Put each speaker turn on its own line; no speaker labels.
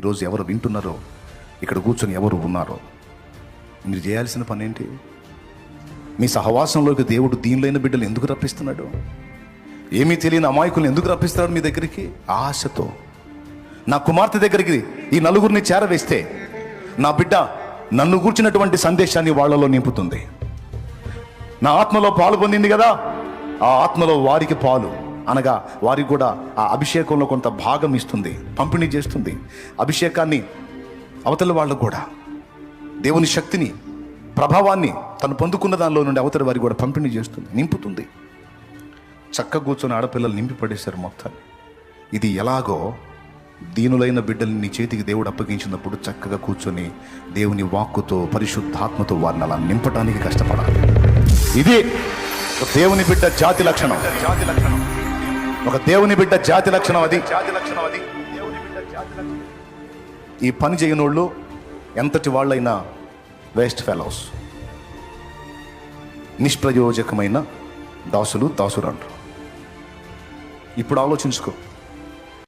ఈరోజు ఎవరు వింటున్నారో ఇక్కడ కూర్చొని ఎవరు ఉన్నారో మీరు చేయాల్సిన పని ఏంటి మీ సహవాసంలోకి దేవుడు దీనిలైన బిడ్డలు ఎందుకు రప్పిస్తున్నాడు? ఏమీ తెలియని అమాయకులను ఎందుకు రప్పిస్తున్నాడు మీ దగ్గరికి? ఆశతో. నా కుమార్తె దగ్గరికి ఈ నలుగురిని చేరవేస్తే నా బిడ్డ నన్ను కూర్చున్నటువంటి సందేశాన్ని వాళ్ళలో నింపుతుంది. నా ఆత్మలో పాలు పొందింది కదా ఆ ఆత్మలో వారికి పాలు. అనగా వారికి కూడా ఆ అభిషేకంలో కొంత భాగం ఇస్తుంది పంపిణీ చేస్తుంది. అభిషేకాన్ని అవతల వాళ్ళకు కూడా దేవుని శక్తిని ప్రభావాన్ని తను పొందుకున్న దానిలో నుండి అవతల వారికి కూడా పంపిణీ చేస్తుంది నింపుతుంది. చక్క కూర్చొని ఆడపిల్లలు నింపి పడేశారు మొత్తాన్ని. ఇది ఎలాగో దీనులైన బిడ్డల్ని నీ చేతికి దేవుడు అప్పగించినప్పుడు చక్కగా కూర్చొని దేవుని వాక్కుతో పరిశుద్ధాత్మతో వారిని అలా నింపడానికి కష్టపడాలి. ఇది దేవుని బిడ్డ జాతి లక్షణం జాతి లక్షణం. ఒక దేవుని బిడ్డ జాతి లక్షణం అది. జాతి లక్షణం అది. దేవుని బిడ్డ జాతి లక్షణం. ఈ పని చేయనోళ్ళు ఎంతటి వాళ్ళైనా వేస్ట్ ఫెలోస్. నిష్ప్రయోజకమైన దాసులు దాసులు అంటారు ఇప్పుడు ఆలోచించుకో.